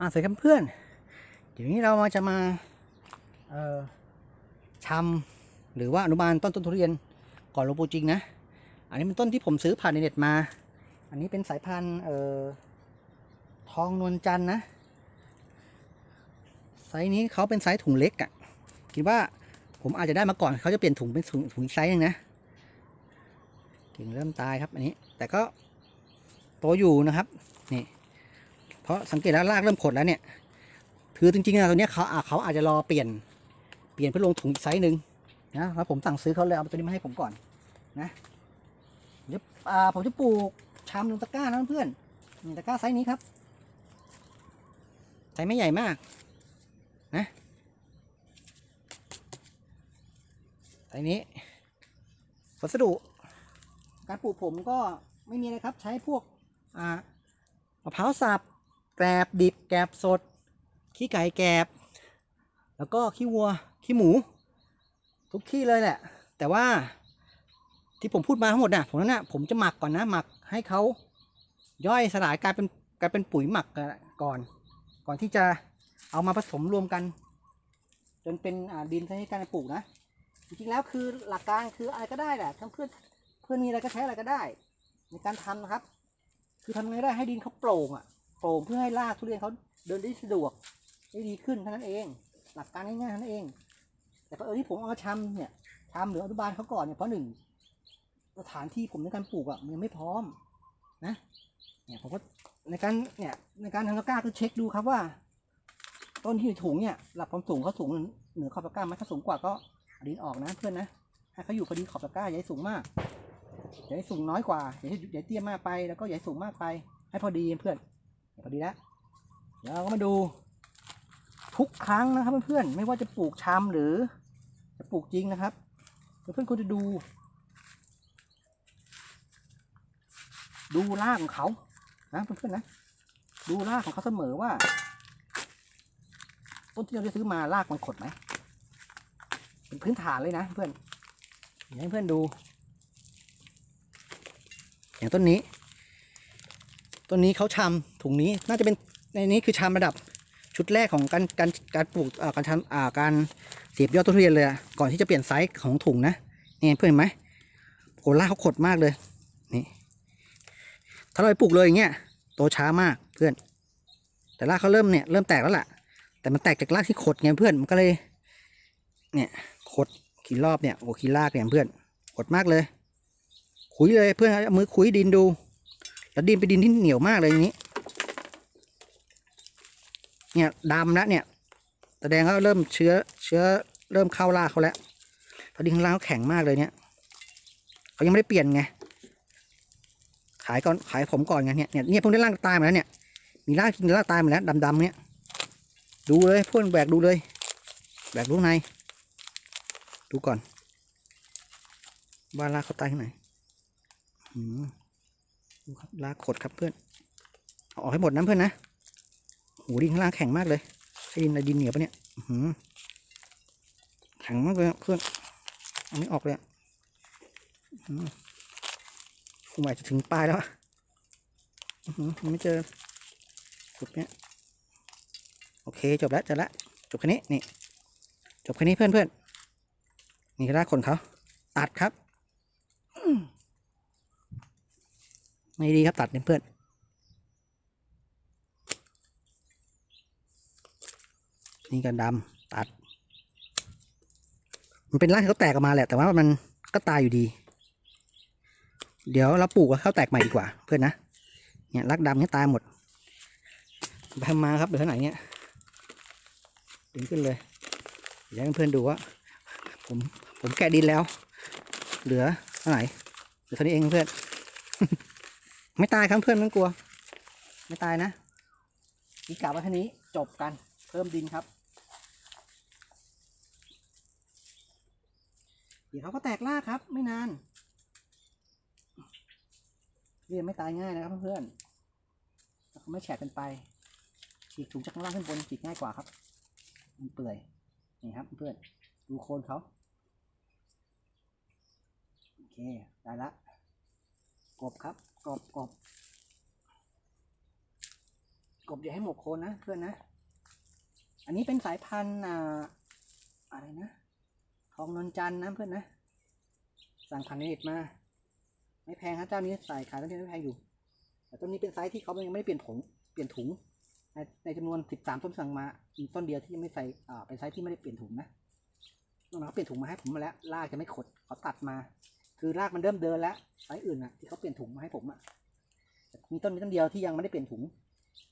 อ่าสวัสดีครับเพื่อน เดี๋ยวนี้เรามาจะมาเอ่อชำหรือว่าอนุบาลต้นต้นทุเรียนก่อนหลวงปู่จริงนะ อันนี้เป็นต้นที่ผมซื้อผ่านในเน็ตมา อันนี้เป็นสายพันธุ์เอ่อทองนวลจันนะ ไซส์นี้เขาเป็นไซส์ถุงเล็กอะ่ะ คิดว่าผมอาจจะได้มาก่อนเขาจะเปลี่ยนถุงเป็นถุงถุงอีกไซส์หนึงนะกิ่งเริ่มตายครับอันนี้ แต่ก็โตอยู่นะครับ นี่ เพราะสังเกตแล้วรากเริ่มขดแล้วเนี่ยคือจริงๆอะตัวเนี้ยเขาเขาอาจจะรอเปลี่ยนเปลี่ยนเพื่อลงถุงอีกไซส์หนึ่งนะแล้วผมสั่งซื้อเขาเลยเอาตัวนี้มาให้ผมก่อนนะเดี๋ยวอ่าผมจะปลูกชามลงตะกร้านะเพื่อนนี่ตะกร้าไซส์นี้ครับไซส์ไม่ใหญ่มากนะไซส์นี้วัสดุ การปลูกผมก็ไม่มีอะครับใช้พวกอ่ามะพร้าวสับ แกลบดิบแกลบสด ขี้ไก่แกลบ แล้วก็ขี้วัว ขี้หมู ทุกที่เลยแหละ แต่ว่าที่ผมพูดมาทั้งหมดน่ะผมนั้นน่ะผมจะหมักก่อนนะหมักให้เขาย่อยสลายกลายเป็นกลายเป็นปุ๋ยหมักก่อน ก่อนที่จะเอามาผสมรวมกัน จนเป็นดินใช้ในการปลูกนะ จริงๆแล้วคือหลักการคืออะไรก็ได้แหละทั้งเพื่อนเพื่อนมีอะไรก็ใช้อะไรก็ได้ ในการทำนะครับ คือทำไงได้ให้ดินเขาโปร่งอะ โปร่งเพื่อให้รากทุเรียนเขาเดินได้สะดวกได้ดีขึ้นเท่านั้นเอง หลักการง่ายๆเท่านั้นเอง แต่เพอเออที่ผมเอามาชำเนี่ยชำหรืออนุบาลเขาก่อนเนี่ยเพราะหนึ่งสถานที่ผมในการปลูกอะมันยังไม่พร้อมนะเนี่ยผมก็ในการเนี่ยในการทำตะกร้าก็เช็คดูครับว่า ต้นที่อยู่ถุงเนี่ยหลักความสูงเขาสูงเหนือขอบตะกร้าไหมถ้าสูงกว่าก็ดินออกนะเพื่อนนะให้เขาอยู่พอดีขอบตะกร้าอย่าให้สูงมากอย่าให้สูงน้อยกว่าให้อย่าให้เตี้ยมากไปแล้วก็อย่าให้สูงมากไป ให้พอดีเพื่อน พอดีแล้วเดี๋ยวเราก็มาดู ทุกครั้งนะครับเพื่อนๆไม่ว่าจะปลูกชำหรือ จะปลูกจริงนะครับเพื่อนๆควรจะดู ดูรากของเขานะเพื่อนๆนะดูรากของเขาเสมอว่า ต้นที่เราจะซื้อมารากมันขดไหมเป็นพื้นฐานเลยนะเพื่อนอยากให้เพื่อนดู อย่างต้นนี้ ต้นนี้เขาชำถุงนี้น่าจะเป็นในนี้คือชำระดับชุดแรกของการการการปลูกอ่าการทำอ่าการเสียบยอดต้นทุเรียนเลยอะก่อนที่จะเปลี่ยนไซส์ของถุงนะนี่เพื่อนเห็นไหมโอ้ราเขาขดมากเลยนี่ถ้าเราปลูกเลยอย่างเงี้ยโตช้ามากเพื่อน แต่รากเขาเริ่มเนี่ยเริ่มแตกแล้วล่ะ แต่มันแตกจากรากที่ขดไงเพื่อนมันก็เลย เนี่ยขดกี่รอบเนี่ยโอ้กี่รากเนี่ยเพื่อนขดมากเลย ขุยเลยเพื่อนมือขุยดินดู แล้วดินเป็นดินที่เหนียวมากเลยอย่างนี้ เนี่ยดำแล้วเนี่ย แสดงว่าเริ่มเชื้อเชื้อเริ่มเข้าราเขาแล้วพราะดินข้างล่างเขาแข็งมากเลยเนี่ยเขายังไม่ได้เปลี่ยนไง ขายก่อนขายผมก่อนไงเนี่ยเนี่ยเนี่ยเพิ่งได้ร่างตายมาแล้วเนี่ย มีรากกินรากตายมาแล้วดำๆเนี่ย ดูเลยพ่นแบกดูเลยแบกดูข้างใน ดูก่อนว่าราเขาตายที่ไหนอืม ดูครับลากขดครับเพื่อนออกให้หมดนะเพื่อนนะโหดินข้างล่างแข็งมากเลยดินอะไรดินเหนียวปะเนี่ยหือแข็งมากเลยเพื่อนเอาไม่ออกเลยอะอื้อหือผมาจจะถึงปลายแล้วอะอื้อหือยังไม่เจอจุดเนี้ยโอเคจบแล้วจบแล้วจบแค่นี้นี่จบแค่นี้เพื่อนเพื่อนนี่รากขนเขาตัดครับ ไม่ดีครับตัดเนี่ยเพื่อนนี่ก็ดำตัด มันเป็นรากที่เขาแตกออกมาแหละ แต่ว่ามันก็ตายอยู่ดี เดี๋ยวเราปลูกแล้วเขาแตกใหม่ดีกว่า เพื่อนนะ เนี่ยรากดำเนี่ยตายหมดไปมาครับเหลือเท่าไหร่เนี่ยดึงขึ้นเลยเดี๋ยวให้เพื่อนดูว่าผมผมแกะดินแล้ว เหลือเท่าไหร่เหลือเท่านี้เองเพื่อน ไม่ตายครับเพื่อนไม่ต้องกลัว ไม่ตายนะอีกกะว่าแค่นี้จบกันเพิ่มดินครับ เดี๋ยวเขาก็แตกรากครับ ไม่นานเรียนไม่ตายง่ายนะครับเพื่อนเขาไม่แฉกกันไป ฉีกถุงจากข้างล่างขึ้นบนฉีกง่ายกว่าครับ มันเปื่อยนี่ครับเพื่อนดูโคนเขาโอเคได้ละ กบครับ กบกบกบอย่าให้หมกโคนนะเพื่อนนะ อันนี้เป็นสายพันธุ์อ่าอะไรนะ ทองนนจันทร์นะเพื่อนนะ สั่งผ่านนเน็ตมา ไม่แพงครับเจ้านี้ใส่ขายต้นนี้ไม่แพงอยู่ แต่ต้นนี้เป็นไซส์ที่เขายังไม่ได้เปลี่ยนถุงเปลี่ยนถุง ในในจำนวนสิบสามต้นสั่งมามีต้นเดียวที่ยังไม่ใส่อ่าเป็นไซส์ที่ไม่ได้เปลี่ยนถุงนะนอกนั้นเขาเปลี่ยนถุงมาให้ผมมาแล้วรากจะไม่ขดเขาตัดมา คือรากมันเริ่มเดินแล้วไซส์อื่นอะที่เขาเปลี่ยนถุงมาให้ผมอะมีต้นนี้ต้นเดียวที่ยังไม่ได้เปลี่ยนถุง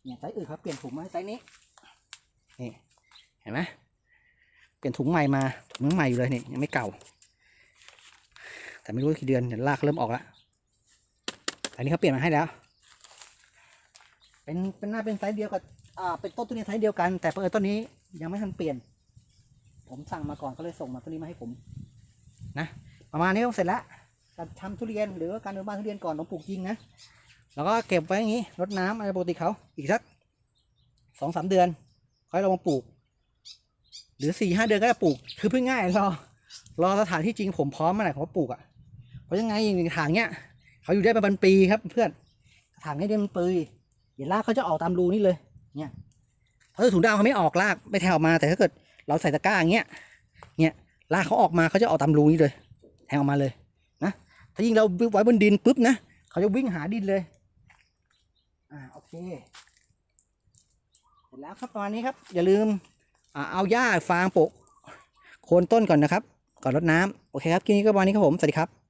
เนี่ยไซส์อื่นเขาเปลี่ยนถุงมาให้ไซส์นี้นี่เห็นไหมเปลี่ยนถุงใหม่มาถุงยังใหม่อยู่เลยนี่ยังไม่เก่า แต่ไม่รู้กี่เดือนเดี๋ยวรากเริ่มออกแล้วอันนี้เขาเปลี่ยนมาให้แล้ว เป็นเป็นหน้าเป็นไซส์เดียวกับอ่าเป็นต้นตัวนี้ไซส์เดียวกัน แต่เออต้นนี้ยังไม่ทันเปลี่ยน ผมสั่งมาก่อนก็เลยส่งมาต้นนี้มาให้ผม นะ ประมาณนี้ก็เสร็จแล้วการทำทุเรียนหรือว่าการเดินบ้านทุเรียนก่อนต้องปลูกจริงนะแล้วก็เก็บไว้อย่างนี้รดน้ำอะไรปกติเขาอีกสักสองสามเดือนค่อยเรามาปลูก หรือสี่ห้าเดือนก็จะปลูก คือเพิ่งง่ายรอรอสถานที่จริงผมพร้อมเมื่อไหร่ผมก็ปลูกอะเพราะยังไงอย่างถางเนี้ยเขาอยู่ได้ประมาณปีครับเพื่อนถางนี้ได้มันปีเดี๋ยวรากเขาจะออกตามรูนี่เลยเนี่ยเพราะถุงดาวเขาไม่ออกรากไม่แทงออกมาแต่ถ้าเกิด เราใส่ตะกร้าอย่างเงี้ยเนี่ยรากเขาออกมาเขาจะออกตามรูนี่เลย แทงออกมาเลยนะถ้ายิ่งเราไว้บนดินปุ๊บนะเขาจะวิ่งหาดินเลยอ่าโอเคเสร็จแล้วครับประมาณนี้ครับ อย่าลืมอ่าเอาหญ้าฟางโปะโคนต้นก่อนนะครับ ก่อนรดน้ำโอเคครับคลิปนี้ก็ประมาณนี้ครับผมสวัสดีครับ